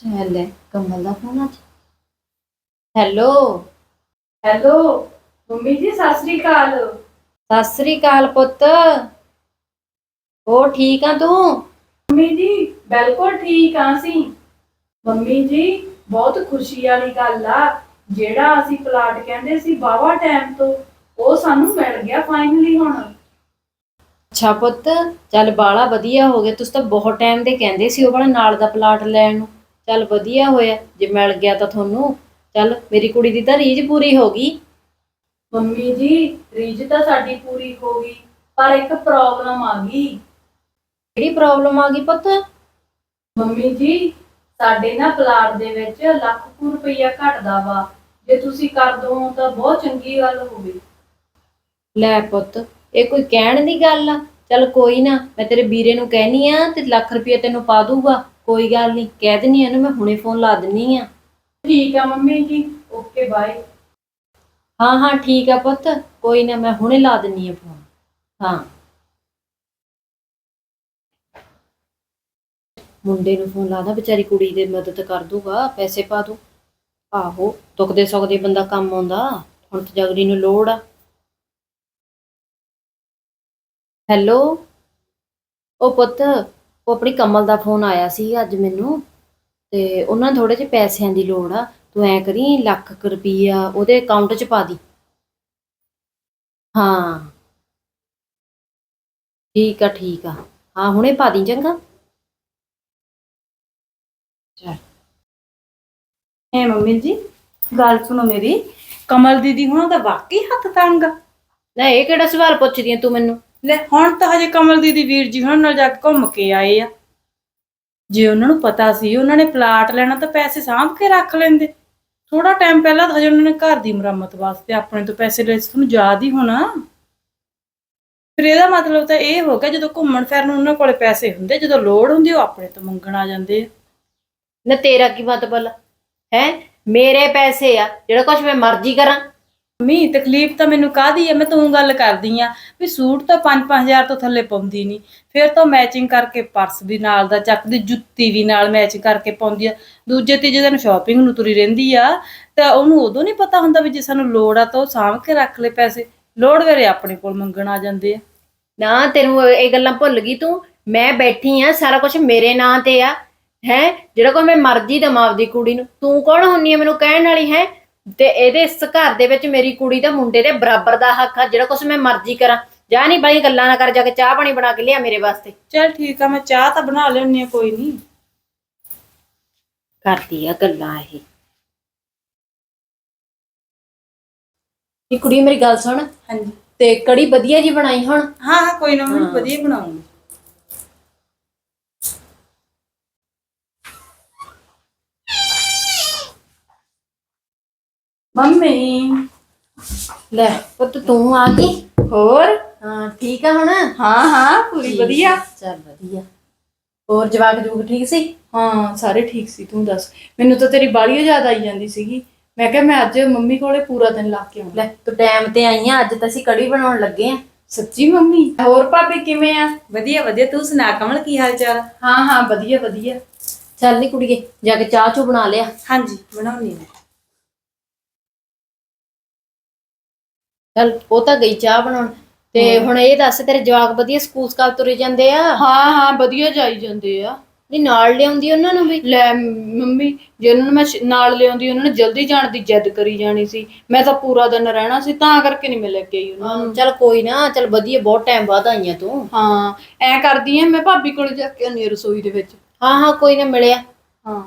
ਚੱਲ ਲੈ ਕਮਲ ਦਾ ਫੋਨ ਅੱਜ। ਹੈਲੋ ਹੈਲੋ ਮੰਮੀ ਜੀ ਸਤਿ ਸ੍ਰੀ ਅਕਾਲ। ਸਤਿ ਸ੍ਰੀ ਅਕਾਲ ਪੁੱਤ। ਹੋ ਠੀਕ ਆ ਤੂੰ? ਮੰਮੀ ਜੀ ਬਿਲਕੁਲ ਠੀਕ ਆ ਅਸੀਂ। ਮੰਮੀ ਜੀ ਬਹੁਤ ਖੁਸ਼ੀ ਵਾਲੀ ਗੱਲ ਆ। ਜਿਹੜਾ ਅਸੀਂ ਪਲਾਟ ਕਹਿੰਦੇ ਸੀ ਬਾਵਾ ਟਾਈਮ ਤੋਂ ਉਹ ਸਾਨੂੰ ਮਿਲ ਗਿਆ ਫਾਈਨਲੀ ਹੁਣ। ਅੱਛਾ ਪੁੱਤ ਚੱਲ ਬਾਲਾ ਵਧੀਆ ਹੋ ਗਿਆ। ਤੁਸੀਂ ਤਾਂ ਬਹੁਤ ਟਾਈਮ ਦੇ ਕਹਿੰਦੇ ਸੀ ਉਹ ਵਾਲਾ ਨਾਲ ਦਾ ਪਲਾਟ ਲੈਣ ਨੂੰ। ਚੱਲ ਵਧੀਆ ਹੋਇਆ ਜੇ ਮਿਲ ਗਿਆ ਤਾਂ ਤੁਹਾਨੂੰ। ਚੱਲ ਮੇਰੀ ਕੁੜੀ ਦੀ ਤਾਂ ਰੀਝ ਪੂਰੀ ਹੋ ਗਈ। ਮੰਮੀ ਜੀ ਰੀਜ ਤਾਂ ਸਾਡੀ ਪੂਰੀ ਹੋ ਗਈ ਪਰ ਇੱਕ ਪ੍ਰੋਬਲਮ ਆ ਗਈ। ਕਿਹੜੀ ਪ੍ਰੋਬਲਮ ਆ ਗਈ ਪੁੱਤ? ਮੰਮੀ ਜੀ ਸਾਡੇ ਨਾ ਪਲਾਟ ਦੇ ਵਿੱਚ ਲੱਖ ਕੁ ਰੁਪਈਆ ਘਟਦਾ ਵਾ। ਜੇ ਤੁਸੀਂ ਕਰ ਦੋ ਤਾਂ ਬਹੁਤ ਚੰਗੀ ਗੱਲ ਹੋਵੇ। ਲੈ ਪੁੱਤ ਇਹ ਕੋਈ ਕਹਿਣ ਦੀ ਗੱਲ ਆ? ਚੱਲ ਕੋਈ ਨਾ ਮੈਂ ਤੇਰੇ ਵੀਰੇ ਨੂੰ ਕਹਿਨੀ ਆ ਤੇ ਲੱਖ ਰੁਪਏ ਤੈਨੂੰ ਪਾ ਦੂਗਾ। ਕੋਈ ਗੱਲ ਨਹੀਂ ਕਹਿ ਦਿੰਨੀ ਆ ਇਹਨੂੰ ਮੈਂ ਹੁਣੇ ਫੋਨ ਲਾ ਦਿੰਨੀ ਆ ਠੀਕ ਆ ਮੰਮੀ ਜੀ ਓਕੇ ਬਾਏ ਹਾਂ ਹਾਂ ਠੀਕ ਆ ਪੁੱਤ ਕੋਈ ਨਾ ਮੈਂ ਹੁਣੇ ਲਾ ਦਿੰਨੀ ਆ ਫੋਨ ਹਾਂ। ਮੁੰਡੇ ਨੂੰ ਫੋਨ ਲਾਦਾ ਵਿਚਾਰੀ ਕੁੜੀ ਦੇ ਮਦਦ ਕਰ ਦੂਗਾ ਪੈਸੇ ਪਾ ਦੂ। ਆਹੋ ਦੁਖਦੇ ਸੁਖਦੇ ਬੰਦਾ ਕੰਮ ਆਉਂਦਾ ਹੁਣ ਤੇ ਜਗਰੀ ਨੂੰ ਲੋੜ ਆ। ਹੈਲੋ? ਉਹ ਪੁੱਤ ਉਹ ਆਪਣੀ ਕਮਲ ਦਾ ਫੋਨ ਆਇਆ ਸੀ ਅੱਜ ਮੈਨੂੰ ਤੇ ਉਹਨਾਂ ਥੋੜੇ ਜਿਹੇ ਪੈਸਿਆਂ ਦੀ ਲੋੜ ਆ। ਤੂੰ ਐ ਕਰੀ ਲੱਖ ਕੁ ਰੁਪਈਆ ਉਹਦੇ ਅਕਾਊਂਟ 'ਚ ਪਾ ਦੀ। ਹਾਂ। ਠੀਕ ਆ ਠੀਕ ਆ। ਹਾਂ ਹੁਣੇ ਪਾ ਦੀ ਚੰਗਾ। ਹੈ ਮੰਮੀ ਜੀ ਗੱਲ ਸੁਣੋ ਮੇਰੀ। ਕਮਲ ਦੀਦੀ ਹੁਣਾਂ ਦਾ ਵਾਕਈ ਹੱਥ ਤੰਗ ਆ। ਨਾ ਇਹ ਕਿਹੜਾ ਸਵਾਲ ਪੁੱਛਦੀ ਆ ਤੂੰ ਮੈਨੂੰ? ਲੈ, ਹੁਣ ਤਾਂ ਹਜੇ ਕਮਲ ਦੀਦੀ ਵੀਰ ਜੀ ਹੁਣਾਂ ਨਾਲ ਜਾ ਕੇ ਘੁੰਮ ਕੇ ਆਏ ਆ। ਜੇ ਉਹਨਾਂ ਨੂੰ ਪਤਾ ਸੀ, ਉਹਨਾਂ ਨੇ ਪਲਾਟ ਲੈਣਾ ਤਾਂ ਪੈਸੇ ਸਾਂਭ ਕੇ ਰੱਖ ਲੈਂਦੇ। ਥੋੜਾ ਟਾਈਮ ਪਹਿਲਾਂ ਤਾਂ ਹਜੇ ਉਹਨਾਂ ਨੇ ਘਰ ਦੀ ਮੁਰੰਮਤ ਵਾਸਤੇ ਆਪਣੇ ਤੋਂ ਪੈਸੇ ਲਏ ਸੀ, ਤੁਹਾਨੂੰ ਯਾਦ ਹੀ ਹੋਣਾ। ਫਿਰ ਇਹਦਾ ਮਤਲਬ ਤਾਂ ਇਹ ਹੋ ਗਿਆ, ਜਦੋਂ ਘੁੰਮਣ ਫਿਰਨ ਨੂੰ ਉਹਨਾਂ ਕੋਲੇ ਪੈਸੇ ਹੁੰਦੇ, ਜਦੋਂ ਲੋੜ ਹੁੰਦੀ, ਉਹ ਆਪਣੇ ਤੋਂ ਮੰਗਣ ਆ ਜਾਂਦੇ ਆ। ਨਾ ਤੇਰਾ ਕੀ ਮਤਲਬ? ਹੈ? ਮੇਰੇ ਪੈਸੇ ਆ, ਜਿਹੜਾ ਕੁਝ ਮੈਂ ਮਰਜ਼ੀ ਕਰਾਂ ਮੰਮੀ, ਤਕਲੀਫ ਤਾਂ ਮੈਨੂੰ ਕਾਹਦੀ ਹੈ ਮੈਂ ਤੂੰ ਗੱਲ ਕਰਦੀ ਆ ਵੀ ਸੂਟ ਤਾਂ 5-5000 ਤੋਂ ਥੱਲੇ ਪਾਉਂਦੀ ਨਹੀਂ ਫਿਰ ਤਾਂ ਮੈਚਿੰਗ ਕਰਕੇ ਪਰਸ ਵੀ ਨਾਲ ਦਾ ਚੱਕਦੀ ਜੁੱਤੀ ਵੀ ਨਾਲ ਮੈਚ ਕਰਕੇ ਪਾਉਂਦੀ ਆ। ਦੂਜੇ, ਤੀਜੇ ਦਿਨ ਸ਼ਾਪਿੰਗ ਨੂੰ ਤੁਰੀ ਰਹਿੰਦੀ ਆ। ਤਾਂ ਉਹਨੂੰ ਉਦੋਂ ਨਹੀਂ ਪਤਾ ਹੁੰਦਾ ਵੀ ਜੇ ਸਾਨੂੰ ਲੋੜ ਆ ਤਾਂ ਉਹ ਸਾਂਭ ਕੇ ਰੱਖ ਲੈ ਪੈਸੇ। ਲੋੜ ਵੇਰੇ ਆਪਣੇ ਕੋਲ ਮੰਗਣ ਆ ਜਾਂਦੇ ਆ। ਨਾ, ਤੈਨੂੰ ਇਹ ਗੱਲਾਂ ਭੁੱਲ ਗਈ ਤੂੰ? ਮੈਂ ਬੈਠੀ ਆ, ਸਾਰਾ ਕੁਝ ਮੇਰੇ ਨਾਂ ਤੇ ਆ। ਹੈ? ਜਿਹੜਾ ਕੋਈ ਮੈਂ ਮਰਜ਼ੀ ਦਵਾਂ ਆਪਦੀ ਕੁੜੀ ਨੂੰ। ਤੂੰ ਕੌਣ ਹੁੰਨੀ ਆ ਮੈਨੂੰ ਕਹਿਣ ਵਾਲੀ, ਹੈ? ਤੇ ਇਹਦੇ ਇਸ ਘਰ ਦੇ ਵਿੱਚ ਮੇਰੀ ਕੁੜੀ ਦਾ ਮੁੰਡੇ ਦੇ ਬਰਾਬਰ ਦਾ ਹੱਕ ਆ ਜਿਹੜਾ ਕੁਝ ਮੈਂ ਮਰਜ਼ੀ ਕਰਾਂ। ਜਾ ਨਹੀਂ ਬਾਈ ਗੱਲਾਂ ਨਾ ਕਰ ਜਾ ਕੇ ਚਾਹ ਪਾਣੀ ਬਣਾ ਕੇ ਲਿਆ ਮੇਰੇ ਵਾਸਤੇ। ਚਲ ਠੀਕ ਆ ਮੈਂ ਚਾਹ ਤਾਂ ਬਣਾ ਲੈਣੀ ਆ ਕੋਈ ਨਹੀਂ। ਕਰਦੀ ਆ ਗੱਲਾਂ ਇਹ। ਇਹ ਕੁੜੀ ਮੇਰੀ ਗੱਲ ਸੁਣ। ਹਾਂਜੀ। ਤੇ ਕੜੀ ਵਧੀਆ ਜੀ ਬਣਾਈ ਹੁਣ? ਹਾਂ ਹਾਂ ਕੋਈ ਨਾ ਮੈਂ ਵਧੀਆ ਬਣਾਉਂਗੀ। ਮੰਮੀ। ਲੈ ਪੁੱਤ ਤੂੰ ਆ ਗਈ? ਹੋਰ? ਹਾਂ ਠੀਕ ਆ ਹੁਣ? ਹਾਂ ਹਾਂ ਪੂਰੀ ਵਧੀਆ। ਚੱਲ ਵਧੀਆ। ਹੋਰ ਜਵਾਕ ਜੂਕ ਠੀਕ ਸੀ? ਹਾਂ ਸਾਰੇ ਠੀਕ ਸੀ ਤੂੰ ਦੱਸ। ਮੈਨੂੰ ਤਾਂ ਤੇਰੀ ਬਾਲੀ ਯਾਦ ਆਈ ਜਾਂਦੀ ਸੀਗੀ। ਮੈਂ ਕਿਹਾ ਮੈਂ ਅੱਜ ਮੰਮੀ ਕੋਲੇ ਪੂਰਾ ਦਿਨ ਲਾ ਕੇ ਆਉਣਾ। ਲੈ ਤੂੰ ਟਾਈਮ ਤੇ ਆਈ ਆ ਅੱਜ ਤਾਂ ਅਸੀਂ ਕੜੀ ਬਣਾਉਣ ਲੱਗੇ ਆ। ਸੱਚੀ ਮੰਮੀ? ਹੋਰ ਭਾਬੀ ਕਿਵੇਂ ਆ? ਵਧੀਆ ਵਧੀਆ ਤੂੰ ਸੁਣਾ ਕਮਲ ਕੀ ਹਾਲ ਚਾਲ ਹਾਂ ਹਾਂ ਵਧੀਆ ਵਧੀਆ। ਚੱਲ ਨੀ ਕੁੜੀਏ ਜਾ ਕੇ ਚਾਹ ਚੂ ਬਣਾ ਲਿਆ। ਹਾਂਜੀ ਬਣਾਉਣੀ ਮੈਂ ਚੱਲ ਉਹ ਤਾਂ ਗਈ ਚਾਹ ਬਣਾਉਣ। ਤੇ ਹੁਣ ਇਹ ਦੱਸ ਤੇਰੇ ਜਵਾਕ ਵਧੀਆ ਸਕੂਲ ਸਕਾਲ ਤੁਰੇ ਜਾਂਦੇ ਆ? ਹਾਂ ਹਾਂ ਵਧੀਆ ਜਾਈ ਜਾਂਦੇ ਆ। ਨਹੀਂ ਨਾਲ ਲਿਆਉਂਦੀ ਉਹਨਾਂ ਨੂੰ ਵੀ? ਲੈ ਮੰਮੀ ਜੇ ਉਹਨਾਂ ਨੂੰ ਮੈਂ ਸ਼- ਨਾਲ ਲਿਆਉਂਦੀ ਉਹਨਾਂ ਨੇ ਜਲਦੀ ਜਾਣ ਦੀ ਜਿੱਦ ਕਰੀ ਜਾਣੀ ਸੀ। ਮੈਂ ਤਾਂ ਪੂਰਾ ਦਿਨ ਰਹਿਣਾ ਸੀ ਤਾਂ ਕਰਕੇ ਨਹੀਂ ਮੈਂ ਲੈ ਕੇ ਆਈ ਉਹਨਾਂ ਨੂੰ। ਚੱਲ ਕੋਈ ਨਾ ਚੱਲ ਵਧੀਆ ਬਹੁਤ ਟਾਈਮ ਬਾਅਦ ਆਈਆਂ ਤੂੰ। ਹਾਂ ਐ ਕਰਦੀ ਆ ਮੈਂ ਭਾਬੀ ਕੋਲ ਜਾ ਕੇ ਆਉਂਦੀ ਹਾਂ ਰਸੋਈ ਦੇ ਵਿੱਚ। ਹਾਂ ਹਾਂ ਕੋਈ ਨਾ ਮਿਲਿਆ। ਹਾਂ।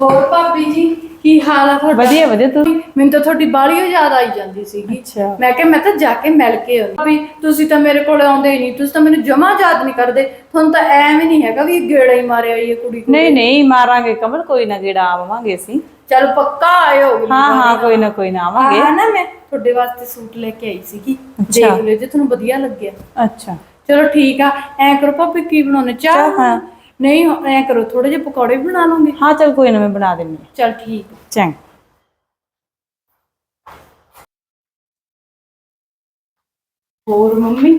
ਹੋਰ ਭਾਬੀ ਜੀ ਕੀ ਹਾਲ ਆ ਤੁਹਾਡਾ? ਵਧੀਆ ਵਧੀਆ ਤੂੰ? ਮੈਨੂੰ ਤਾਂ ਤੁਹਾਡੀ ਬਾਲੀ ਯਾਦ ਆਈ ਜਾਂਦੀ ਸੀਗੀ। ਅੱਛਾ। ਮੈਂ ਕਿਹਾ ਮੈਂ ਤਾਂ ਜਾ ਕੇ ਮਿਲ ਕੇ ਆਉਂਦੀ। ਭਾਬੀ ਤੁਸੀਂ ਤਾਂ ਮੇਰੇ ਕੋਲ ਆਉਂਦੇ ਹੀ ਨਹੀਂ। ਤੁਸੀਂ ਤਾਂ ਮੈਨੂੰ ਜਮਾ ਯਾਦ ਨਹੀਂ ਕਰਦੇ। ਤੁਹਾਨੂੰ ਤਾਂ ਐਵੇਂ ਨਹੀਂ ਹੈਗਾ ਵੀ ਗੇੜਾ ਹੀ ਮਾਰਿਆ ਇਹ ਕੁੜੀ ਕੋਲ। ਨਹੀਂ ਨਹੀਂ ਮਾਰਾਂਗੇ ਕਮਲ ਕੋਈ ਨਾ ਗੇੜਾ ਆਵਾਂਗੇ ਅਸੀਂ। ਚੱਲ ਪੱਕਾ ਆਇਓ ਅਗਲੀ ਹਾਂ ਵਾਰ। ਹਾਂ ਕੋਈ ਨਾ ਕੋਈ ਨਾ ਆਵਾਂਗੇ। ਆਹ ਨਾ ਮੈਂ ਤੁਹਾਡੇ ਵਾਸਤੇ ਸੂਟ ਲੈ ਕੇ ਆਈ ਸੀਗੀ। ਅੱਛਾ। ਦੇਖ ਲਿਓ ਜੇ ਤੁਹਾਨੂੰ ਵਧੀਆ ਲੱਗਿਆ। ਅੱਛਾ। ਚਲੋ ਠੀਕ ਆ। ਐ ਕਰੋ ਭਾਬੀ ਕੀ ਬਣਾਉਣੇ? ਚਾਹ ਚਾਹ, ਹਾਂ। ਨਹੀਂ ਐ ਕਰੋ ਥੋੜੇ ਜਿਹੇ ਪਕੌੜੇ ਵੀ ਬਣਾ ਲਓਗੇ ਹਾਂ ਚਲ ਕੋਈ ਨਾ ਮੈਂ ਬਣਾ ਦਿੰਨੀ ਹਾਂ। ਚਲ ਠੀਕ। ਚੰਗਾ। ਹੋਰ ਮੰਮੀ?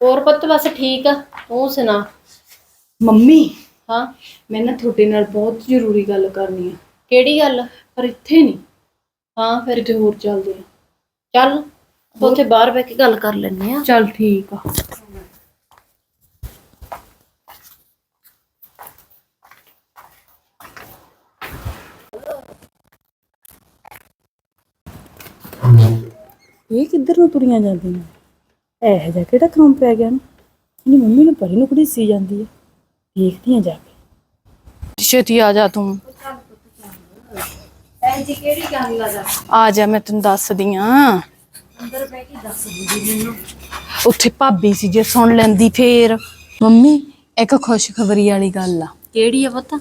ਹੋਰ ਪੁੱਤ ਬਸ ਠੀਕ ਆ। ਤੂੰ ਸੁਣਾ? ਮੰਮੀ? ਹਾਂ। ਮੈਂ ਨਾ ਤੁਹਾਡੇ ਨਾਲ ਬਹੁਤ ਜ਼ਰੂਰੀ ਗੱਲ ਕਰਨੀ ਆ। ਕਿਹੜੀ ਗੱਲ? ਪਰ ਇੱਥੇ ਨਹੀਂ। ਹਾਂ ਫਿਰ? ਕਿਤੇ ਹੋਰ ਚੱਲਦੇ ਆ। ਚੱਲ ਉੱਥੇ ਬਾਹਰ ਬਹਿ ਕੇ ਗੱਲ ਕਰ ਲੈਂਦੇ ਆ। ਚੱਲ ਠੀਕ ਆ। ਇਹ ਕਿੱਧਰ ਨੂੰ ਤੁਰੀਆਂ ਜਾਂਦੀਆਂ? ਇਹ ਜਿਹਾ ਕਿਹੜਾ ਕੰਮ ਪੈ ਗਿਆ ਨਾ? ਇਹਨੀ ਮੰਮੀ ਨੂੰ ਪਰੀ ਨੂੰ ਕੁੜੀ ਸੀ ਜਾਂਦੀ ਹੈ ਦੇਖਦੀਆਂ ਜਾ ਕੇ। ਛੇਤੀ ਆ ਜਾ ਤੂੰ। ਭੈਣ ਜੀ ਕਿਹੜੀ ਗੱਲ ਆ ਆ ਜਾ ਮੈਂ ਤੈਨੂੰ ਦੱਸਦੀ ਆ। ਅੰਦਰ ਬਹਿ ਕੇ ਦੱਸ ਦੀ ਮੈਨੂੰ। ਉੱਥੇ ਭਾਬੀ ਸੀ ਜੇ ਸੁਣ ਲੈਂਦੀ ਫੇਰ। ਮੰਮੀ ਇੱਕ ਖੁਸ਼ਖਬਰੀ ਵਾਲੀ ਗੱਲ ਆ। ਕਿਹੜੀ ਆ ਪੁੱਤ?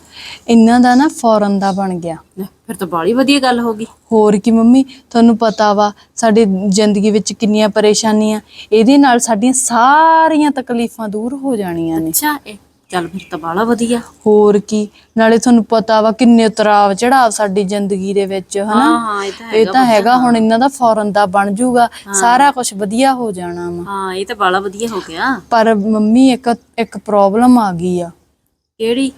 ਇਹਨਾਂ ਦਾ ਨਾ ਫੌਰਨ ਦਾ ਬਣ ਗਿਆ। ਲੈ, ਫਿਰ ਤਾਂ ਬਾਲੀ ਵਧੀਆ ਗੱਲ ਹੋ ਗਈ। ਹੋਰ ਕੀ ਮੰਮੀ ਤੁਹਾਨੂੰ ਪਤਾ ਵਾ ਸਾਡੀ ਜ਼ਿੰਦਗੀ ਵਿੱਚ ਕਿੰਨੀਆਂ ਪਰੇਸ਼ਾਨੀਆਂ ਇਹਦੇ ਨਾਲ ਸਾਡੀਆਂ ਸਾਰੀਆਂ ਤਕਲੀਫਾਂ ਦੂਰ ਹੋ ਜਾਣੀਆਂ ਨੇ। ਅੱਛਾ ਇਹ ਚੱਲ ਫਿਰ ਤਾਂ ਬਾਲਾ ਵਧੀਆ। ਹੋਰ ਕੀ ਨਾਲੇ ਤੁਹਾਨੂੰ ਪਤਾ ਵਾ ਕਿੰਨੇ ਉਤਰਾਵ ਚੜਾਵ ਸਾਡੀ ਜ਼ਿੰਦਗੀ ਦੇ ਵਿੱਚ ਹਨਾ? ਹਾਂ ਇਹ ਤਾਂ ਇਹ ਤਾਂ ਹੈਗਾ ਹੁਣ ਇਹਨਾਂ ਦਾ ਫੌਰਨ ਦਾ ਬਣ ਜਾਊਗਾ ਸਾਰਾ ਕੁਝ ਵਧੀਆ ਹੋ ਜਾਣਾ ਵਾ। ਹਾਂ ਇਹ ਤਾਂ ਬਾਲਾ ਵਧੀਆ ਹੋ ਗਿਆ। ਪਰ ਮੰਮੀ ਇੱਕ ਇੱਕ ਪ੍ਰੋਬਲਮ ਆ ਗਈ ਆ। ਕਿਹੜੀ?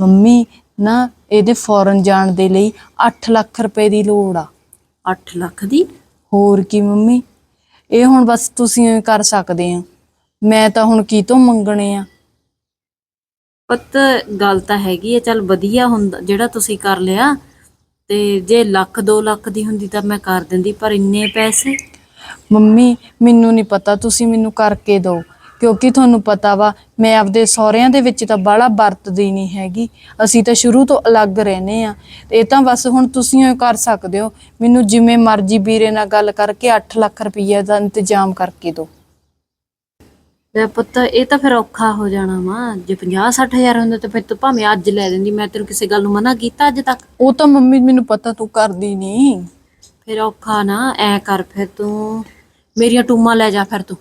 ਮੰਮੀ ਨਾ ਇਹਦੇ ਫੌਰਨ ਜਾਣ ਦੇ ਲਈ 8 ਲੱਖ ਰੁਪਏ ਦੀ ਲੋੜ ਆ। 8 ਲੱਖ ਦੀ? ਹੋਰ ਕੀ ਮੰਮੀ? ਇਹ ਹੁਣ ਬਸ ਤੁਸੀਂ ਕਰ ਸਕਦੇ ਆ। ਮੈਂ ਤਾਂ ਹੁਣ ਕੀ ਤੋਂ ਮੰਗਣੇ ਆ? ਪੁੱਤ ਗੱਲ ਤਾਂ ਹੈਗੀ ਹੈ ਚੱਲ ਵਧੀਆ ਹੁੰਦਾ ਜਿਹੜਾ ਤੁਸੀਂ ਕਰ ਲਿਆ ਤੇ ਜੇ ਲੱਖ 2 ਲੱਖ ਦੀ ਹੁੰਦੀ ਤਾਂ ਮੈਂ ਕਰ ਦਿੰਦੀ ਪਰ ਇੰਨੇ ਪੈਸੇ? ਮੰਮੀ ਮੈਨੂੰ ਨਹੀਂ ਪਤਾ ਤੁਸੀਂ ਮੈਨੂੰ ਕਰਕੇ ਦਿਓ। ਕਿਉਂਕਿ ਤੁਹਾਨੂੰ ਪਤਾ ਵਾ ਮੈਂ ਆਪਦੇ ਸਹੁਰਿਆਂ ਦੇ ਵਿੱਚ ਤਾਂ ਬਾਹਲਾ ਵਰਤਦੀ ਨਹੀਂ ਹੈਗੀ। ਅਸੀਂ ਤਾਂ ਸ਼ੁਰੂ ਤੋਂ ਅਲੱਗ ਰਹਿੰਦੇ ਆ ਇਹ ਤਾਂ ਬਸ ਹੁਣ ਤੁਸੀਂ ਹੀ ਕਰ ਸਕਦੇ ਹੋ। ਮੈਨੂੰ ਜਿਵੇਂ ਮਰਜ਼ੀ ਵੀਰੇ ਨਾਲ ਗੱਲ ਕਰਕੇ 8 ਲੱਖ ਰੁਪਈਆ ਦਾ ਇੰਤਜ਼ਾਮ ਕਰਕੇ ਦਿਓ। ਤੇ ਪੁੱਤ ਇਹ ਤਾਂ ਫਿਰ ਔਖਾ ਹੋ ਜਾਣਾ ਵਾ। ਜੇ 50 60000 ਹੁੰਦਾ ਤਾਂ ਫਿਰ ਤੂੰ ਭਾਵੇਂ ਅੱਜ ਲੈ ਦਿੰਦੀ ਮੈਂ ਤੈਨੂੰ ਕਿਸੇ ਗੱਲ ਨੂੰ ਮਨਾ ਕੀਤਾ ਅੱਜ ਤੱਕ? ਉਹ ਤਾਂ ਮੰਮੀ ਮੈਨੂੰ ਪਤਾ ਤੂੰ ਕਰਦੀ ਨਹੀਂ। ਫਿਰ ਔਖਾ ਨਾ ਐ ਕਰ ਫਿਰ ਤੂੰ। ਮੇਰੀਆਂ ਟੂਮਾਂ ਲੈ ਜਾ ਫਿਰ ਤੂੰ।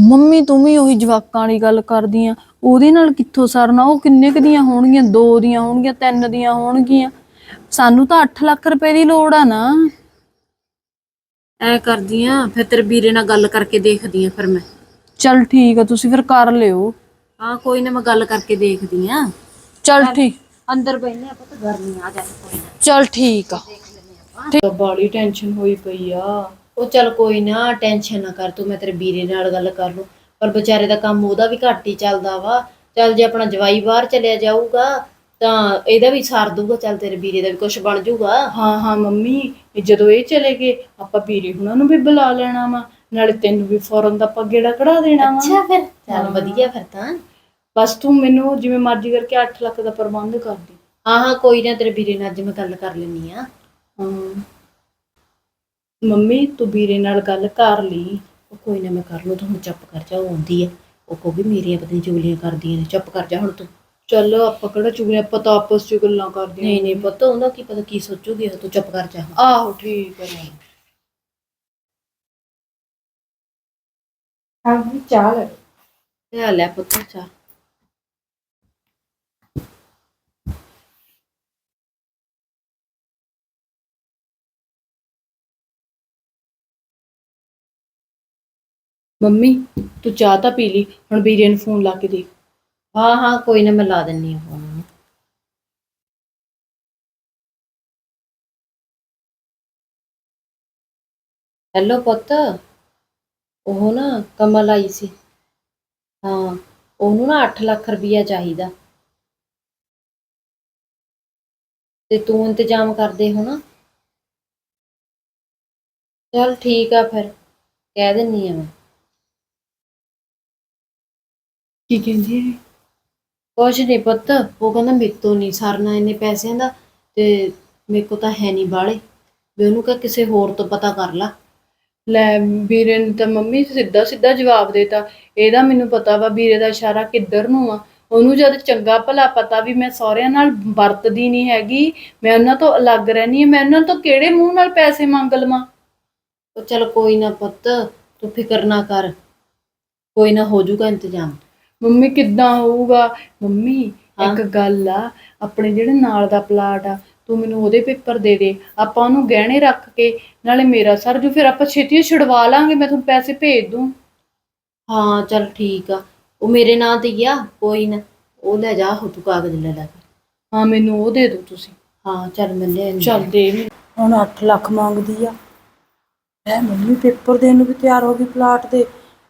ਮੰਮੀ ਤੂੰ ਵੀ ਉਹੀ ਜਵਾਕਾਂ ਵਾਲੀ ਗੱਲ ਕਰਦੀ ਆ। ਉਹਦੇ ਨਾਲ ਕਿੱਥੋਂ ਸਰਨਾ? ਉਹ ਕਿੰਨੇ ਕੁ ਦੀਆਂ ਹੋਣਗੀਆਂ? ਦੋ ਦੀਆਂ ਹੋਣਗੀਆਂ ਤਿੰਨ ਦੀਆਂ ਹੋਣਗੀਆਂ। ਸਾਨੂੰ ਤਾਂ 8 ਲੱਖ ਰੁਪਏ ਦੀ ਲੋੜ ਆ ਨਾ। ਐ ਕਰਦੀ ਆ ਫਿਰ ਤੇਰੇ ਵੀਰੇ ਨਾਲ ਗੱਲ ਕਰਕੇ ਦੇਖਦੀ ਆ ਫਿਰ ਮੈਂ। ਚੱਲ ਠੀਕ ਆ ਤੁਸੀਂ ਫਿਰ ਕਰ ਲਿਓ। ਹਾਂ ਕੋਈ ਨਾ ਮੈਂ ਗੱਲ ਕਰਕੇ ਦੇਖਦੀ ਆ। ਚੱਲ ਠੀਕ। ਅੰਦਰ ਬੈਠਨੇ ਆ ਪੁੱਤ ਗਰਮੀ ਆ ਜਾ ਕੋਈ ਨਾ। ਚੱਲ ਠੀਕ ਆ। ਤਾਂ ਬਾਲੀ ਟੈਨਸ਼ਨ ਹੋਈ ਪਈ ਆ। ਉਹ ਚੱਲ ਕੋਈ ਨਾ ਟੈਨਸ਼ਨ ਨਾ ਕਰ ਤੂੰ ਮੈਂ ਤੇਰੇ ਵੀਰੇ ਨਾਲ ਗੱਲ ਕਰ ਲੂੰ। ਪਰ ਵਿਚਾਰੇ ਦਾ ਕੰਮ ਉਹਦਾ ਵੀ ਘੱਟ ਹੀ ਚੱਲਦਾ ਵਾ। ਚੱਲ ਜੇ ਆਪਣਾ ਜਵਾਈ ਬਾਹਰ ਚਲਿਆ ਜਾਊਗਾ ਤਾਂ ਇਹਦਾ ਵੀ ਸਾਰ ਦੂਗਾ ਚੱਲ ਤੇਰੇ ਵੀਰੇ ਦਾ ਵੀ ਕੁਝ ਬਣ ਜਾਊਗਾ ਹਾਂ ਹਾਂ ਮੰਮੀ ਇਹ ਜਦੋਂ ਇਹ ਚਲੇ ਗਏ ਆਪਾਂ ਵੀਰੇ ਹੁਣਾਂ ਨੂੰ ਵੀ ਬੁਲਾ ਲੈਣਾ ਵਾ। ਨਾਲੇ ਤੈਨੂੰ ਵੀ ਫੌਰਨ ਦਾ ਆਪਾਂ ਗੇੜਾ ਕਢਾ ਦੇਣਾ ਵਾ। ਅੱਛਾ ਫਿਰ ਚੱਲ ਵਧੀਆ ਫਿਰ ਤਾਂ। ਬਸ ਤੂੰ ਮੈਨੂੰ ਜਿਵੇਂ ਮਰਜ਼ੀ ਕਰਕੇ 8 ਲੱਖ ਦਾ ਪ੍ਰਬੰਧ ਕਰ ਦੇ। ਹਾਂ ਹਾਂ ਕੋਈ ਨਾ ਤੇਰੇ ਵੀਰੇ ਨਾਲ ਅੱਜ ਮੈਂ ਗੱਲ ਕਰ ਲੈਣੀ ਆ ਹਾਂ। ਮੰਮੀ ਤੂੰ ਵੀਰੇ ਨਾਲ ਗੱਲ ਕਰ ਲਈ। ਉਹ ਕੋਈ ਨਾ ਮੈਂ ਕਰ ਲੂ ਤੂੰ ਹੁਣ ਚੁੱਪ ਕਰ ਜਾ ਉਹ ਆਉਂਦੀ ਆ। ਉਹ ਕਹੂਗੀ ਮੇਰੀਆਂ ਪਤਾ ਨੀ ਚੁਗਲੀਆਂ ਕਰਦੀਆਂ ਨੇ ਚੁੱਪ ਕਰ ਜਾ ਹੁਣ ਤੂੰ। ਚੱਲ ਆਪਾਂ ਕਿਹੜਾ ਚੁਗਲੇ ਆਪਾਂ ਤਾਂ ਆਪਸ ਚ ਗੱਲਾਂ ਕਰਦੇ ਨਹੀਂ ਨਹੀਂ ਪੁੱਤ ਉਹਦਾ ਕੀ ਪਤਾ ਕੀ ਸੋਚੂਗੀ ਉਹ ਤੂੰ ਚੁੱਪ ਕਰ ਜਾ ਆਹੋ ਠੀਕ ਹੈ ਹਾਂ ਚਾਲ ਲੈ ਲੈ ਪੁੱਤ ਚਾ ਮੰਮੀ, ਤੂੰ ਚਾਹ ਤਾਂ ਪੀ ਲਈ, ਹੁਣ ਵੀਰੇ ਨੂੰ ਫੋਨ ਲਾ ਕੇ ਦੇਖ। ਹਾਂ ਹਾਂ, ਕੋਈ ਨਾ ਮੈਂ ਲਾ ਦਿੰਨੀ ਹਾਂ ਫੋਨ ਹੈਲੋ ਪੁੱਤ, ਉਹ ਨਾ ਕਮਲ ਆਈ ਸੀ। ਹਾਂ, ਉਹਨੂੰ ਨਾ 8 ਲੱਖ ਰੁਪਈਆ ਚਾਹੀਦਾ। ਤੇ ਤੂੰ ਇੰਤਜ਼ਾਮ ਕਰਦੇ ਹੋ ਨਾ। ਚਲ ਠੀਕ ਆ ਫਿਰ, ਕਹਿ ਦਿੰਨੀ ਆ ਮੈਂ। ਕੀ ਕਹਿੰਦੀ ਹੈ ਕੁਛ ਨਹੀਂ ਪੁੱਤ ਉਹ ਕਹਿੰਦਾ ਮੇਰੇ ਤੋਂ ਨਹੀਂ ਸਰਨਾ ਇੰਨੇ ਪੈਸਿਆਂ ਦਾ ਤੇ ਮੇਰੇ ਕੋ ਤਾਂ ਹੈ ਨਹੀਂ ਬਾਲੇ ਵੀ ਉਹਨੂੰ ਕਹ ਕਿਸੇ ਹੋਰ ਤੋਂ ਪਤਾ ਕਰ ਲਾ। ਲੈ ਵੀਰੇ ਨੇ ਤਾਂ ਮੰਮੀ ਸਿੱਧਾ ਸਿੱਧਾ ਜਵਾਬ ਦੇਤਾ। ਇਹਦਾ ਮੈਨੂੰ ਪਤਾ ਵਾ ਵੀਰੇ ਦਾ ਇਸ਼ਾਰਾ ਕਿੱਧਰ ਨੂੰ ਆ। ਉਹਨੂੰ ਜਦ ਚੰਗਾ ਭਲਾ ਪਤਾ ਵੀ ਮੈਂ ਸਹੁਰਿਆਂ ਨਾਲ ਵਰਤਦੀ ਨਹੀਂ ਹੈਗੀ ਮੈਂ ਉਹਨਾਂ ਤੋਂ ਅਲੱਗ ਰਹਿਣੀ ਹੈ ਮੈਂ ਉਹਨਾਂ ਤੋਂ ਕਿਹੜੇ ਮੂੰਹ ਨਾਲ ਪੈਸੇ ਮੰਗ ਲਵਾਂ? ਉਹ ਚਲ ਕੋਈ ਨਾ ਪੁੱਤ ਤੂੰ ਫਿਕਰ ਨਾ ਕਰ। ਕੋਈ ਨਾ ਹੋ ਜਾਊਗਾ ਇੰਤਜ਼ਾਮ। ਮੰਮੀ ਕਿੱਦਾਂ ਹੋਊਗਾ? ਮੰਮੀ। ਇੱਕ ਗੱਲ ਆ ਆਪਣੇ ਜਿਹੜੇ ਨਾਲ ਦਾ ਪਲਾਟ ਆ ਤੂੰ ਮੈਨੂੰ ਉਹਦੇ ਪੇਪਰ ਦੇ ਦੇ। ਆਪਾਂ ਉਹਨੂੰ ਗਹਿਣੇ ਰੱਖ ਕੇ ਨਾਲੇ ਮੇਰਾ ਸਰ ਜੋ ਫਿਰ ਆਪਾਂ ਛੇਤੀ ਛੁਡਵਾ ਲਾਂਗੇ ਮੈਂ ਤੁਹਾਨੂੰ ਪੈਸੇ ਭੇਜ ਦੂੰ। ਹਾਂ ਚੱਲ ਠੀਕ ਆ। ਉਹ ਮੇਰੇ ਨਾਂ ਤੇ ਹੀ ਆ ਕੋਈ ਨਾ। ਉਹ ਲੈ ਜਾ ਹੋ ਤੂੰ ਕਾਗਜ਼ ਲੈ ਲੈ। ਹਾਂ ਮੈਨੂੰ ਉਹ ਦੇ ਦਿਓ ਤੁਸੀਂ। ਹਾਂ ਚੱਲ ਮੈਂ ਲੈ ਆਉਂਦੀ। ਚੱਲ ਦੇ ਮੈਨੂੰ। ਹੁਣ 8 ਲੱਖ ਮੰਗਦੀ ਆ। ਐ ਮੰਮੀ ਪੇਪਰ ਦੇਣ ਨੂੰ ਵੀ ਤਿਆਰ ਹੋ ਗਈ ਪਲਾਟ ਦੇ।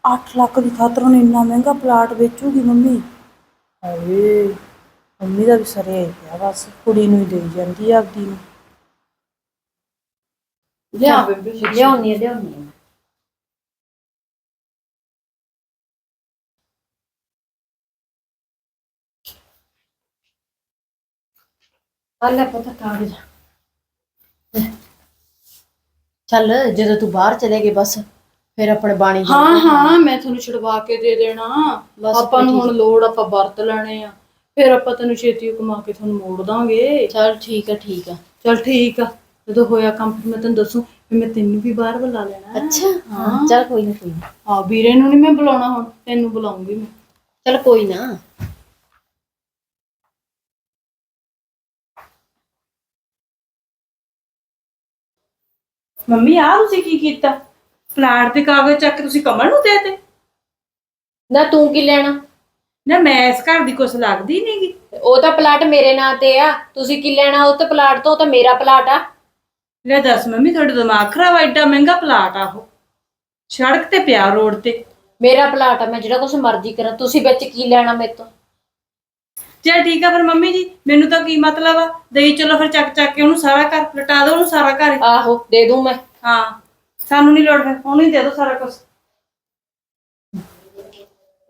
8 ਲੱਖ ਦੀ ਖਾਤਰ ਉਹਨੇ ਇੰਨਾ ਮਹਿੰਗਾ ਪਲਾਟ ਵੇਚੂਗੀ ਮੰਮੀ। ਹਾਏ, ਮੰਮੀ ਦਾ ਵੀ ਸਰੇ ਪਿਆ ਬਸ, ਕੁੜੀ ਨੂੰ ਹੀ ਦੇਈ ਜਾਂਦੀ ਆ ਆਪਦੀ ਨੂੰ। ਲਿਆ ਲਿਆਉਣੀ ਲਿਆਉਣੀ ਆ। ਪਤਾ ਕਾਗਜ਼ ਚੱਲ, ਜਦੋਂ ਤੂੰ ਬਾਹਰ ਚਲੇ ਗਏ ਬਸ। ਫਿਰ ਆਪਣੇ ਬਾਣੀ ਹਾਂ। ਹਾਂ ਮੈਂ ਤੁਹਾਨੂੰ ਛੁਡਵਾ ਕੇ ਦੇ ਦੇਣਾ। ਬਸ ਆਪਾਂ ਨੂੰ ਹੁਣ ਲੋੜ ਆਪਾਂ ਵਰਤ ਲੈਣੇ ਆ। ਫਿਰ ਆਪਾਂ ਤੈਨੂੰ ਛੇਤੀ ਕਮਾ ਕੇ ਤੁਹਾਨੂੰ ਮੋੜ ਦਾਂਗੇ। ਚੱਲ ਠੀਕ ਆ ਠੀਕ ਆ ਚਲ ਠੀਕ ਆ। ਜਦੋਂ ਹੋਇਆ ਕੰਮ ਫਿਰ ਮੈਂ ਤੈਨੂੰ ਦੱਸੂ ਫਿਰ ਮੈਂ ਤੈਨੂੰ ਵੀ ਬਾਹਰ ਬੁਲਾ ਲੈਣਾ ਅੱਛਾ ਹਾਂ। ਚੱਲ ਕੋਈ ਨਾ ਕੋਈ ਨਾ। ਹਾਂ ਵੀਰੇ ਨੂੰ ਨਹੀਂ ਮੈਂ ਬੁਲਾਉਣਾ ਹੁਣ ਤੈਨੂੰ ਬੁਲਾਉਂਗੀ ਮੈਂ। ਚੱਲ ਕੋਈ ਨਾ। ਮੰਮੀ ਆ ਤੁਸੀਂ ਕੀ ਕੀਤਾ? ਪਲਾਟ ਦੇ ਕਾਗਜ਼ ਚੱਕ ਕੇ ਤੁਸੀਂ ਕਮਲ ਨੂੰ ਦੇਤੇ ਨਾ ਤੂੰ ਕੀ ਲੈਣਾ? ਨਾ ਮੈਂ ਇਸ ਘਰ ਦੀ ਕੁਛ ਲੱਗਦੀ ਨਹੀਂਗੀ ਉਹ ਤਾਂ ਪਲਾਟ ਮੇਰੇ ਨਾਂ ਤੇ ਆ। ਤੁਸੀਂ ਕੀ ਲੈਣਾ? ਉਹ ਤੇ ਪਲਾਟ ਤੋਂ ਉਹ ਤਾਂ ਮੇਰਾ ਪਲਾਟ ਆ। ਲੈ ਦੱਸ ਮੰਮੀ ਤੁਹਾਡਾ ਦਿਮਾਗ ਖਰਾਬ ਆ ਐਡਾ ਮਹਿੰਗਾ ਪਲਾਟ ਆ ਉਹ। ਸੜਕ ਤੇ ਪਿਆ ਰੋਡ ਤੇ। ਮੇਰਾ ਪਲਾਟ ਆ ਮੈਂ ਜਿਹੜਾ ਕੁਝ ਮਰਜ਼ੀ ਕਰਾਂ। ਤੁਸੀਂ ਵਿੱਚ ਕੀ ਲੈਣਾ ਮੇਰੇ ਤੋਂ? ਚਲ ਠੀਕ ਆ ਫਿਰ ਮੰਮੀ ਜੀ ਮੈਨੂੰ ਤਾਂ ਕੀ ਮਤਲਬ ਆ? ਦੇਈ ਚਲੋ ਫਿਰ ਚੱਕ ਚੱਕ ਕੇ ਉਹਨੂੰ ਸਾਰਾ ਘਰ ਪਲਟਾ ਦਿਓ ਉਹਨੂੰ ਸਾਰਾ ਘਰ। ਆਹੋ ਦੇ ਦੂੰ ਮੈਂ। ਹਾਂ। ਸਾਨੂੰ ਨਹੀਂ ਲੋੜ ਫਿਰ ਉਹਨੂੰ ਹੀ ਦੇ ਦਿਓ ਸਾਰਾ ਕੁਝ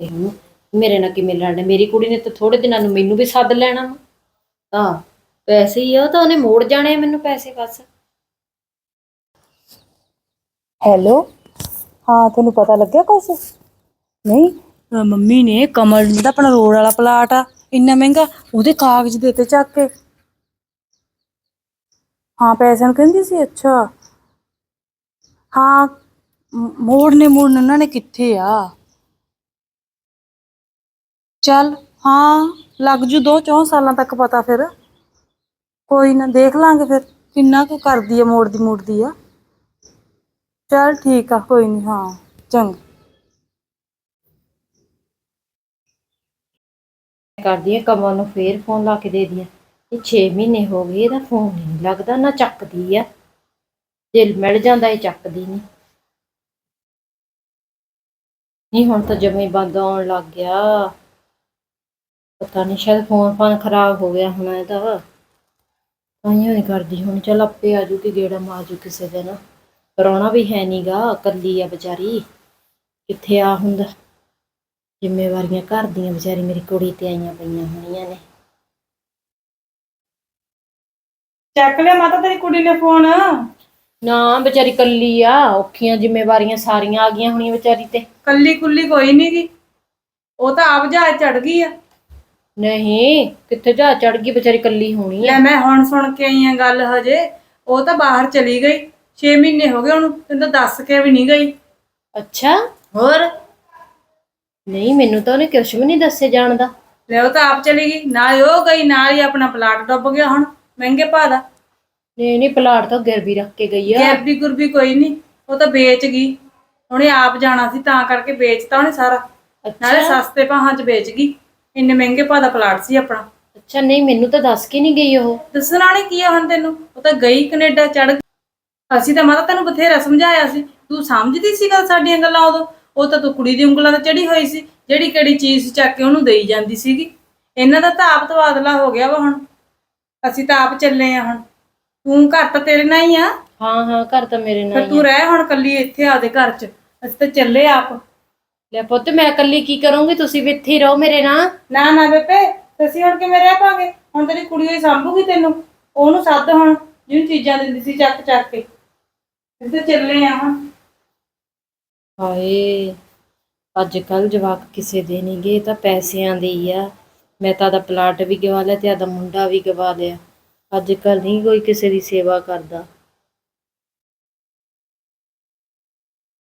ਇਹਨੂੰ ਮੇਰੇ ਨਾਲ ਕਿਵੇਂ ਲੜਨਾ? ਮੇਰੀ ਕੁੜੀ ਨੇ ਤਾਂ ਥੋੜੇ ਦਿਨਾਂ ਨੂੰ ਮੈਨੂੰ ਵੀ ਸੱਦ ਲੈਣਾ ਵਾ। ਹਾਂ ਪੈਸੇ ਹੀ ਆ ਤਾਂ ਉਹਨੇ ਮੋੜ ਜਾਣੇ ਆ ਮੈਨੂੰ ਪੈਸੇ ਬਸ। ਹੈਲੋ ਹਾਂ ਤੁਹਾਨੂੰ ਪਤਾ ਲੱਗਿਆ ਕੁਛ? ਨਹੀਂ ਅਹ ਮੰਮੀ ਨੇ ਕਮਲ ਜਿਹੜਾ ਆਪਣਾ ਰੋਡ ਵਾਲਾ ਪਲਾਟ ਆ ਇੰਨਾ ਮਹਿੰਗਾ ਉਹਦੇ ਕਾਗਜ਼ ਦੇਤੇ ਚੱਕ ਕੇ। ਹਾਂ ਪੈਸਿਆਂ ਨੂੰ ਕਹਿੰਦੀ ਸੀ ਅੱਛਾ। ਹਾਂ, ਮ- ਮੋੜਨੇ ਮੋੜਨ ਉਹਨਾਂ ਨੇ ਕਿੱਥੇ ਆ? ਚੱਲ, ਹਾਂ, ਲੱਗ ਜੂ ਦੋ ਚੌਂ ਸਾਲਾਂ ਤੱਕ ਪਤਾ ਫਿਰ। ਕੋਈ ਨਾ, ਦੇਖ ਲਾਂਗੇ ਫਿਰ ਕਿੰਨਾ ਕੁ ਕਰਦੀ ਆ, ਮੋੜਦੀ ਮੋੜਦੀ ਆ। ਚੱਲ ਠੀਕ ਆ, ਕੋਈ ਨਹੀਂ ਹਾਂ, ਚੰਗਾ। ਕਰਦੀ ਆ ਕਮਲ ਨੂੰ ਫੇਰ ਫੋਨ ਲਾ ਕੇ ਦੇ ਦਿਆ। ਇਹ 6 ਮਹੀਨੇ ਹੋ ਗਏ, ਇਹਦਾ ਫੋਨ ਨਹੀਂ ਲੱਗਦਾ, ਨਾ ਚੱਕਦੀ ਆ। ਜੇ ਮਿਲ ਜਾਂਦਾ ਇਹ ਚੱਕਦੀ ਨਹੀਂ ਨਹੀਂ ਹੁਣ ਤਾਂ ਜਮੇ ਬੰਦ ਆਉਣ ਲੱਗ ਗਿਆ। ਪਤਾ ਨਹੀਂ ਸ਼ਾਇਦ ਫੋਨ ਫਾਨ ਖਰਾਬ ਹੋ ਗਿਆ ਹੋਣਾ ਇਹਦਾ। ਤਾਈਓ ਨਹੀਂ ਕਰਦੀ। ਹੁਣ ਚੱਲ ਆਪੇ ਆ ਜੂਗੀ, ਗੇੜਾ ਮਾਜੂ ਕਿਸੇ ਦਿਨ। ਪਰਾਉਣਾ ਵੀ ਹੈ ਨੀਗਾ ਇਕੱਲੀ ਆ ਵਿਚਾਰੀ। ਕਿੱਥੇ ਆ ਹੁੰਦਾ? ਜ਼ਿੰਮੇਵਾਰੀਆਂ ਘਰ ਦੀਆਂ ਵਿਚਾਰੀ ਮੇਰੀ ਕੁੜੀ ਤੇ ਆਈਆਂ ਪਈਆਂ ਹੋਣੀਆਂ ਨੇ। ਚੱਕ ਲਿਆ ਮਾਤਾ ਤੇਰੀ ਕੁੜੀ ਨੇ ਫੋਨ ਨਾ ਵਿਚਾਰੀ ਕੱਲੀ ਆ ਔਖੀਆਂ ਜ਼ਿੰਮੇਵਾਰੀਆਂ ਸਾਰੀਆਂ ਆ ਗਈਆਂ ਹੋਣੀਆਂ ਵਿਚਾਰੀ ਤੇ। ਕੱਲੀ ਕੁੱਲੀ ਕੋਈ ਨਹੀਂ ਗੀ। ਉਹ ਤਾਂ ਆਪ ਜਹਾਜ਼ ਚੜ ਗਈ ਆ। ਨਹੀਂ ਕਿੱਥੇ ਜਾ ਚੜ ਗਈ ਵਿਚਾਰੀ ਕੱਲੀ ਹੋਣੀ ਆ। ਲੈ ਮੈਂ ਹੁਣ ਸੁਣ ਕੇ ਆਈ ਆ ਗੱਲ ਹਜੇ ਉਹ ਤਾਂ ਬਾਹਰ ਚਲੀ ਗਈ। 6 ਮਹੀਨੇ ਹੋ ਗਏ ਉਹਨੂੰ ਤੈਨੂੰ ਤਾਂ ਦੱਸ ਕੇ ਵੀ ਨਹੀਂ ਗਈ। ਅੱਛਾ ਹੋਰ? ਨਹੀਂ ਮੈਨੂੰ ਤਾਂ ਉਹਨੇ ਕੁਛ ਵੀ ਨਹੀਂ ਦੱਸੇ ਜਾਣਦਾ ਲੈ ਉਹ ਤਾਂ ਆਪ ਚਲੀ ਗਈ ਨਾਲ ਉਹ ਗਈ ਨਾਲ ਹੀ ਆਪਣਾ ਪਲਾਟ ਡੁੱਬ ਗਿਆ ਹੁਣ ਮਹਿੰਗੇ ਭਾਅ ਦਾ। ਨਹੀਂ ਨਹੀਂ ਪਲਾਟ ਤਾਂ ਗਿਰਵੀ ਰੱਖ ਕੇ ਗਈ ਆ। ਗੈਬੀ ਗੁਰਬੀ ਕੋਈ ਨਹੀਂ ਉਹ ਤਾਂ ਵੇਚ ਗਈ। ਉਹਨੇ ਆਪ ਜਾਣਾ ਸੀ ਤਾਂ ਕਰਕੇ ਵੇਚਤਾ ਉਹਨੇ ਸਾਰਾ। ਨਾਲੇ ਅੱਛਾ ਸਸਤੇ ਭਾਹਾਂ 'ਚ ਵੇਚ ਗਈ। ਇੰਨੇ ਮਹਿੰਗੇ ਭਾਅ ਦਾ ਪਲਾਟ ਸੀ ਆਪਣਾ। ਅੱਛਾ ਨਹੀਂ ਮੈਨੂੰ ਤਾਂ ਦੱਸ ਕੇ ਨਹੀਂ ਗਈ ਉਹ। ਦੱਸਣਾ ਨਹੀਂ ਕੀ ਆ ਹੁਣ ਤੈਨੂੰ? ਉਹ ਤਾਂ ਗਈ ਕੈਨੇਡਾ ਚੜ ਅਸੀਂ ਤਾਂ ਮਾਤਾ ਤੈਨੂੰ ਬਥੇਰਾ ਸਮਝਾਇਆ ਸੀ। ਤੂੰ ਸਮਝਦੀ ਸੀ ਗੱਲ ਸਾਡੀਆਂ ਗੱਲਾਂ ਉਦੋਂ? ਉਹ ਤਾਂ ਤੂੰ ਕੁੜੀ ਦੀ ਉਂਗਲਾਂ ਤੇ ਚੜੀ ਹੋਈ ਸੀ। ਜਿਹੜੀ ਕਿਹੜੀ ਚੀਜ਼ ਚੱਕ ਕੇ ਉਹਨੂੰ ਦੇਈ ਜਾਂਦੀ ਸੀਗੀ। ਇਹਨਾਂ ਦਾ ਤਾਂ ਆਪ ਤਬਾਦਲਾ ਹੋ ਗਿਆ ਵਾ ਹੁਣ। ਅਸੀਂ ਤਾਂ ਆਪ ਚੱਲੇ ਆ ਹੁਣ। ਤੂੰ ਘਰ ਤਾਂ ਤੇਰੇ ਨਾਲ ਹੀ ਆ। ਹਾਂ ਹਾਂ ਘਰ ਤਾਂ ਮੇਰੇ ਨਾਲ ਫਿਰ ਹੀ ਤੂੰ। ਰਹਿ ਹੁਣ ਕੱਲੀ ਇੱਥੇ ਆਦੇ ਘਰ 'ਚ। ਅਸੀਂ ਤਾਂ ਚੱਲੇ ਆਪ। ਲੈ ਪੁੱਤ ਮੈਂ ਕੱਲੀ ਕੀ ਕਰੂੰਗੀ? ਤੁਸੀਂ ਵੀ ਇੱਥੇ ਹੀ ਰਹੋ ਮੇਰੇ ਨਾਲ। ਨਾ ਨਾ ਬੇਪੇ ਅਸੀਂ ਹੁਣ ਕਿਵੇਂ ਰਹਿ ਪਾਂਗੇ? ਹੁਣ ਤੇਰੀ ਕੁੜੀ ਹੀ ਸੰਭੂਗੀ ਤੈਨੂੰ। ਉਹਨੂੰ ਸੱਦ ਹੁਣ ਜਿਹਨੂੰ ਚੀਜ਼ਾਂ ਦਿੰਦੀ ਸੀ ਚੱਕ ਚੱਕ ਕੇ। ਅਸੀਂ ਤਾਂ ਚੱਲੇ ਆ ਹੁਣ। ਹਾਏ ਅੱਜ ਕੱਲ ਜਵਾਕ ਕਿਸੇ ਦੇ ਨਹੀਂ ਗਏ ਤਾਂ ਪੈਸਿਆਂ ਦੇ ਹੀ ਆ। ਮੈਂ ਤਾਂ ਦਾ ਪਲਾਟ ਵੀ ਗਵਾ ਲਿਆ ਤੇ ਆਦਾ ਮੁੰਡਾ ਵੀ ਗਵਾ ਲਿਆ। ਅੱਜ ਕੱਲ੍ਹ ਨਹੀਂ ਕੋਈ ਕਿਸੇ ਦੀ ਸੇਵਾ ਕਰਦਾ।